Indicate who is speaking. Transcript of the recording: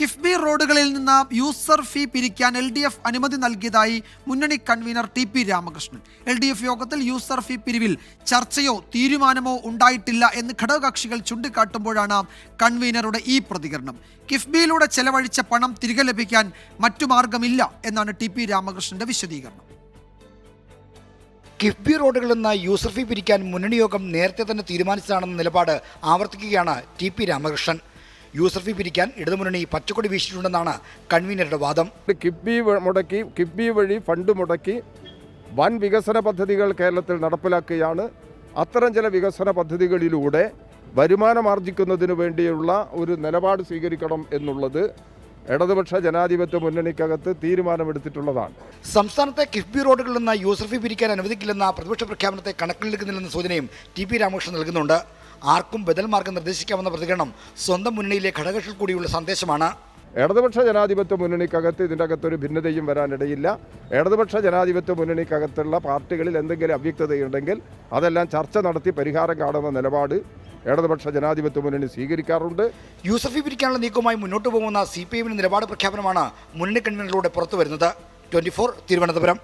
Speaker 1: കിഫ്ബി റോഡുകളിൽ നിന്ന് user fee പിരിക്കാൻ എൽ ഡി എഫ് അനുമതി നൽകിയതായി മുന്നണി convener T P Ramakrishnan. L D F യോഗത്തിൽ യൂസർ ഫീ പിരിവിൽ ചർച്ചയോ തീരുമാനമോ ഉണ്ടായിട്ടില്ല എന്ന് ഘടകകക്ഷികൾ ചൂണ്ടിക്കാട്ടുമ്പോഴാണ് കൺവീനറുടെ ഈ പ്രതികരണം. കിഫ്ബിയിലൂടെ ചെലവഴിച്ച പണം തിരികെ ലഭിക്കാൻ മറ്റു മാർഗമില്ല എന്നാണ് ടി പി രാമകൃഷ്ണന്റെ വിശദീകരണം.
Speaker 2: കിഫ്ബി റോഡുകളിൽ നിന്ന് യൂസർ ഫീ പിരിക്കാൻ മുന്നണി യോഗം നേരത്തെ തന്നെ തീരുമാനിച്ചതാണെന്ന നിലപാട് ആവർത്തിക്കുകയാണ് T P Ramakrishnan. User fee പിരിക്കാൻ ഇടതുമുന്നണി പച്ചക്കൊടി വീശിയിട്ടുണ്ടെന്നാണ് കൺവീനറുടെ വാദം.
Speaker 3: കിഫ്ബി മുടക്കി കിഫ്ബി വഴി ഫണ്ട് മുടക്കി വൻ വികസന പദ്ധതികൾ കേരളത്തിൽ നടപ്പിലാക്കുകയാണ്. അത്തരം ചില വികസന പദ്ധതികളിലൂടെ വരുമാനം ആർജിക്കുന്നതിന് വേണ്ടിയുള്ള ഒരു നിലപാട് സ്വീകരിക്കണം എന്നുള്ളത് ഇടതുപക്ഷ ജനാധിപത്യ മുന്നണിക്കകത്ത് തീരുമാനമെടുത്തിട്ടുള്ളതാണ്.
Speaker 2: സംസ്ഥാനത്തെ കിഫ്ബി റോഡുകളിൽ നിന്ന് യൂസഫി പിരിക്കാൻ അനുവദിക്കില്ലെന്ന പ്രതിപക്ഷ പ്രഖ്യാപനത്തെ കണക്കിലെടുക്കുന്നില്ലെന്ന സൂചനയും ടി പി രാമകൃഷ്ണൻ നൽകുന്നുണ്ട്. ആർക്കും ബദൽ മാർഗം നിർദ്ദേശിക്കാമെന്ന പ്രതികരണം സ്വന്തം മുന്നണിയിലെ ഘടകക്ഷികൾ കൂടിയുള്ള സന്ദേശമാണ്.
Speaker 3: ഇടതുപക്ഷ ജനാധിപത്യ മുന്നണിക്കകത്ത് ഇതിന്റെ അകത്തൊരു ഭിന്നതയും വരാനിടയില്ല. ഇടതുപക്ഷ ജനാധിപത്യ മുന്നണിക്കകത്തുള്ള പാർട്ടികളിൽ എന്തെങ്കിലും അവ്യക്തതയുണ്ടെങ്കിൽ അതെല്ലാം ചർച്ച നടത്തി പരിഹാരം കാണുന്ന നിലപാട് ഇടതുപക്ഷ ജനാധിപത്യ മുന്നണി സ്വീകരിക്കാറുണ്ട്.
Speaker 2: യൂസഫി പിരിക്കാനുള്ള നീക്കവുമായി മുന്നോട്ട് പോകുന്ന സി പി എമ്മിന്റെ നിലപാട് പ്രഖ്യാപനമാണ് മുന്നണി കൺവീനറിലൂടെ പുറത്തുവരുന്നത്. Twenty four Thiruvananthapuram.